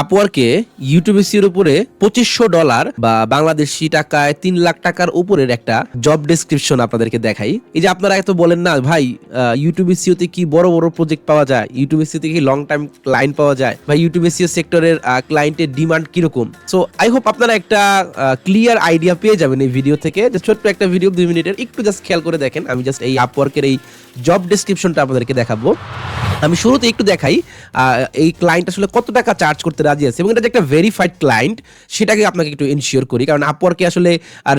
আপওয়ার্কে YouTube এর উপরে পঁচিশশো ডলার বা বাংলাদেশি টাকায় তিন লাখ টাকার উপরের একটা জব ডেসক্রিপশন আপনাদেরকে দেখাই। এই যে আপনারা এত বলেন না, ভাই ইউটিউব এসিওতে কি বড় বড় প্রজেক্ট পাওয়া যায়? ইউটিউব এসিওতে কি লং টাইম ক্লায়েন্ট পাওয়া যায়? বা ইউটিউব এসিও সেক্টরের ক্লায়েন্টের ডিমান্ড কীরকম? সো আই হোপ আপনারা একটা ক্লিয়ার আইডিয়া পেয়ে যাবেন এই ভিডিও থেকে। যে ছোট্ট একটা ভিডিও দুই মিনিটের, একটু জাস্ট খেয়াল করে দেখেন। আমি জাস্ট এই আপওয়ার্কের এই জব ডেসক্রিপশনটা আপনাদেরকে দেখাবো। আমি শুরুতে একটু দেখাই এই ক্লায়েন্ট আসলে কত টাকা চার্জ করতে রাজি আছে, এবং এটা যে একটা ভেরিফাইড ক্লায়েন্ট সেটাকে আপনাকে একটু ইনশিওর করি। কারণ আপওয়ার্কে আসলে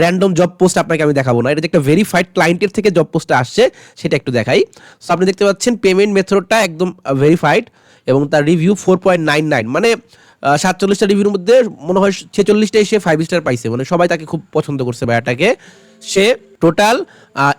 র্যান্ডম জব পোস্ট আপনাকে আমি দেখাবো না। এটা যে একটা ভেরিফাইড ক্লায়েন্টের থেকে জব পোস্টটা আসছে, সেটা একটু দেখাই। সো আপনি দেখতে পাচ্ছেন পেমেন্ট মেথডটা একদম ভেরিফাইড এবং তার review four point nine nine মানে সাতচল্লিশটা রিভিউর মধ্যে মনে হয় ছেচল্লিশটাই সে ফাইভ স্টার পাইছে। মানে সবাই তাকে খুব পছন্দ করছে ভাইয়াটাকে। সে টোটাল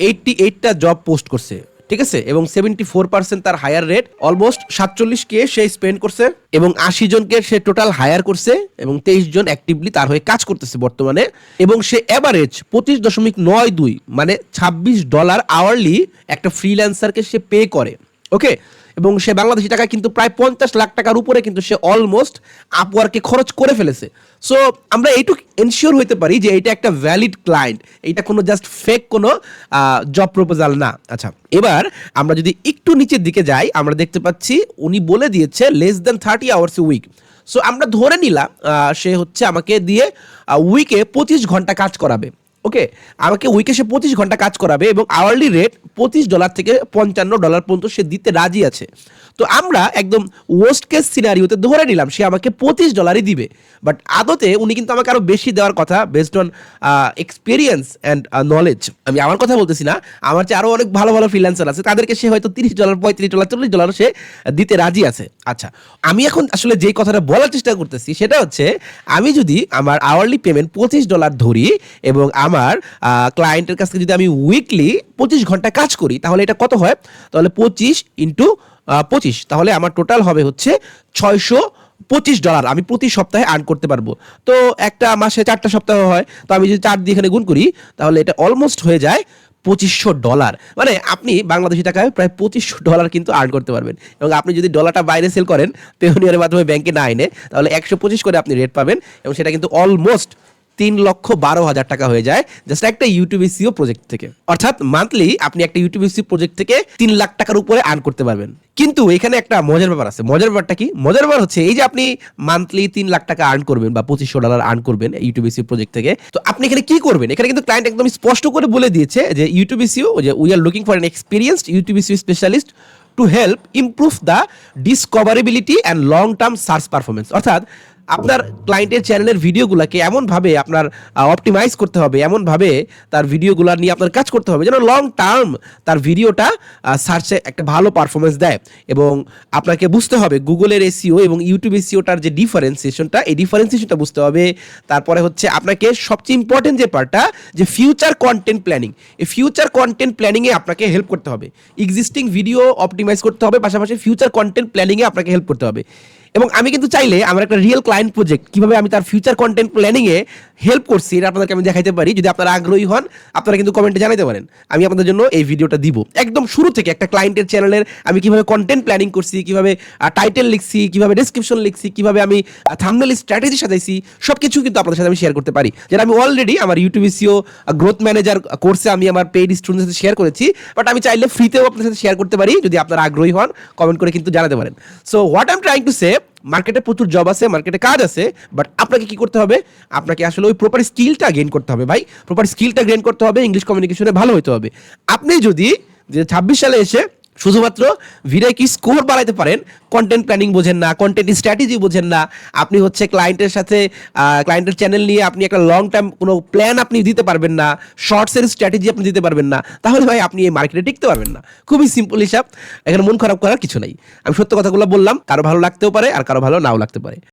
এইটটি এইটটা জব পোস্ট করছে। ঠিক আছে? এবং সেভেন্টি ফোর পার্সেন্ট তার হায়ার রেট অলমোস্ট সাতচল্লিশ কে সে স্পেন্ড করছে এবং আশি জনকে সে টোটাল হায়ার করছে এবং তেইশ জন অ্যাক্টিভলি তার হয়ে কাজ করতেছে বর্তমানে। এবং সে অ্যাভারেজ পঁচিশ দশমিক নয় দুই মানে ছাব্বিশ ডলার আওয়ারলি একটা ফ্রিল্যান্সারকে সে পে করে। ওকে এবং সে বাংলাদেশি টাকায় কিন্তু প্রায় পঞ্চাশ লাখ টাকার উপরে কিন্তু সে অলমোস্ট আপওয়ার্কে খরচ করে ফেলেছে। সো আমরা এইটুকু এনশিওর হইতে পারি যে এটা একটা ভ্যালিড ক্লায়েন্ট এটা কোনো জাস্ট ফেক কোনো জব প্রপোজাল না। আচ্ছা এবার আমরা যদি একটু নিচের দিকে যাই, আমরা দেখতে পাচ্ছি উনি বলে দিয়েছে less than thirty hours a week so আমরা ধরে নিলাম সে হচ্ছে আমাকে দিয়ে উইকে পঁচিশ ঘণ্টা কাজ করাবে। ওকে, আমাকে উইকে সে পঁচিশ ঘণ্টা কাজ করাবে এবং আওয়ারলি রেট পঁচিশ ডলার থেকে পঞ্চান্ন ডলার পর্যন্ত সে দিতে রাজি আছে। তো আমরা একদম ওয়েস্ট কেস সিনারিওতে ধরে নিলাম, সে আমাকে পঁচিশ ডলারই দিবে। বাট আদতে উনি কিন্তু আমাকে আরও বেশি দেওয়ার কথা based on experience and knowledge আমি আমার কথা বলতেছি না, আমার চেয়ে আরও অনেক ভালো ভালো ফ্রিল্যান্সার আছে, তাদেরকে সে হয়তো তিরিশ ডলার পঁয়ত্রিশ ডলার চল্লিশ ডলার সে দিতে রাজি আছে। আচ্ছা আমি এখন আসলে যেই কথাটা বলার চেষ্টা করতেছি, সেটা হচ্ছে আমি যদি আমার আওয়ারলি পেমেন্ট পঁচিশ ডলার ধরি এবং আমার ক্লায়েন্টের কাছ থেকে যদি আমি উইকলি পঁচিশ ঘণ্টা কাজ করি, তাহলে এটা কত হয়? তাহলে পঁচিশ ইন্টু পঁচিশ। তাহলে আমার টোটাল হবে হচ্ছে ছয়শো পঁচিশ ডলার আমি প্রতি সপ্তাহে আর্ন করতে পারব। তো একটা মাসে চারটা সপ্তাহ হয়। তো আমি যদি চার দিয়ে এখানে গুণ করি, তাহলে এটা অলমোস্ট হয়ে যায় পঁচিশশো ডলার মানে আপনি বাংলাদেশি টাকায় প্রায় পঁচিশশো ডলার কিন্তু আর্ন করতে পারবেন। এবং আপনি যদি ডলারটা বাইরে সেল করেন পেহনিয়ারের মাধ্যমে ব্যাংকে না এনে, তাহলে একশো পঁচিশ করে আপনি রেট পাবেন। এবং সেটা কিন্তু অলমোস্ট তিন লক্ষ বারো হাজার টাকা হয়ে যায় জাস্ট একটা ইউটিউব সিও প্রজেক্ট থেকে। অর্থাৎ মান্থলি আপনি একটা ইউটিউব সিও প্রজেক্ট থেকে তিন লাখ টাকার উপরে আর্ন করতে পারবেন। কিন্তু এখানে একটা মজার ব্যাপার আছে। মজার ব্যাপারটা কি? মজার ব্যাপার হচ্ছে এই যে আপনি মান্থলি তিন লাখ টাকা আর্ন করবেন বা পঁচিশশো ডলার আর্ন করবেন ইউটিউব সিও প্রজেক্ট থেকে, তো আপনি এখানে কি করবেন? এখানে কিন্তু ক্লায়েন্ট একদম স্পষ্ট করে বলে দিয়েছে যে ইউটিউব সিও যে we are looking for an experienced YouTube SEO specialist to help improve the discoverability and long term search performance অর্থাৎ আপনার ক্লায়েন্টের চ্যানেলের ভিডিওগুলোকে এমনভাবে আপনার অপটিমাইজ করতে হবে, এমনভাবে তার ভিডিওগুলো নিয়ে আপনার কাজ করতে হবে, যেন লং টার্ম তার ভিডিওটা সার্চে একটা ভালো পারফরমেন্স দেয়। এবং আপনাকে বুঝতে হবে গুগলের এসিও এবং ইউটিউব এসিওটার যে ডিফারেন্সিয়েশনটা এই ডিফারেন্সিয়েশনটা বুঝতে হবে। তারপরে হচ্ছে আপনাকে সবচেয়ে ইম্পর্টেন্ট যে পার্টটা যে ফিউচার কন্টেন্ট প্ল্যানিং এই ফিউচার কন্টেন্ট প্ল্যানিংয়ে আপনাকে হেল্প করতে হবে। এক্সিস্টিং ভিডিও অপটিমাইজ করতে হবে, পাশাপাশি ফিউচার কন্টেন্ট প্ল্যানিংয়ে আপনাকে হেল্প করতে হবে। এবং আমি কিন্তু চাইলে আমার একটা রিয়েল ক্লায়েন্ট প্রজেক্ট কীভাবে আমি তার ফিউচার কন্টেন্ট প্ল্যানিংয়ে হেল্প করছি এটা আপনাদেরকে আমি দেখাইতে পারি। যদি আপনারা আগ্রহী হন, আপনারা কিন্তু কমেন্টে জানাতে পারেন। আমি আপনাদের জন্য এই ভিডিওটা দিব। একদম শুরু থেকে একটা ক্লায়েন্টের চ্যানেলের আমি কীভাবে কন্টেন্ট প্ল্যানিং করছি, কীভাবে টাইটেল লিখছি, কীভাবে ডেসক্রিপশন লিখছি, কীভাবে আমি থামনেল স্ট্র্যাটেজি সাজাইছি সব কিছু কিন্তু আপনাদের সাথে আমি শেয়ার করতে পারি। যেটা আমি অলরেডি আমার ইউটিউব সিও গ্রোথ ম্যানেজার কোর্সে আমি আমার পেইড স্টুডেন্টের সাথে শেয়ার করেছি বাট আমি চাইলে ফ্রিতেও আপনাদের সাথে শেয়ার করতে পারি। যদি আপনারা আগ্রহী হন কমেন্ট করে কিন্তু জানাতে পারেন। So what I am trying to say মার্কেটে প্রচুর জব আছে মার্কেটে কাজ আছে বাট আপনাকে কি করতে হবে? আপনাকে আসলে ওই প্রপার স্কিলটা গেইন করতে হবে ভাই। প্রপার স্কিলটা গেইন করতে হবে ইংলিশ কমিউনিকেশনে ভালো হতে হবে। আপনি যদি যে ছাব্বিশ সালে এসে শুধুমাত্র ভিডিও কি স্কোর বাড়াইতে পারেন? কন্টেন্ট প্ল্যানিং বোঝেন না কন্টেন্ট স্ট্র্যাটেজি বোঝেন না। আপনি হচ্ছে ক্লায়েন্টের সাথে ক্লায়েন্টের চ্যানেল নিয়ে আপনি একটা লং টার্ম কোনো প্ল্যান আপনি দিতে পারবেন না শর্টসের স্ট্র্যাটেজি আপনি দিতে পারবেন না, তাহলে ভাই আপনি এই মার্কেটে টিকতে পারবেন না। খুবই সিম্পল হিসাব, এখানে মন খারাপ করার কিছু নাই। আমি সত্য কথাগুলো বললাম, কারও ভালো লাগতেও পারে আর কারও ভালো নাও লাগতে পারে।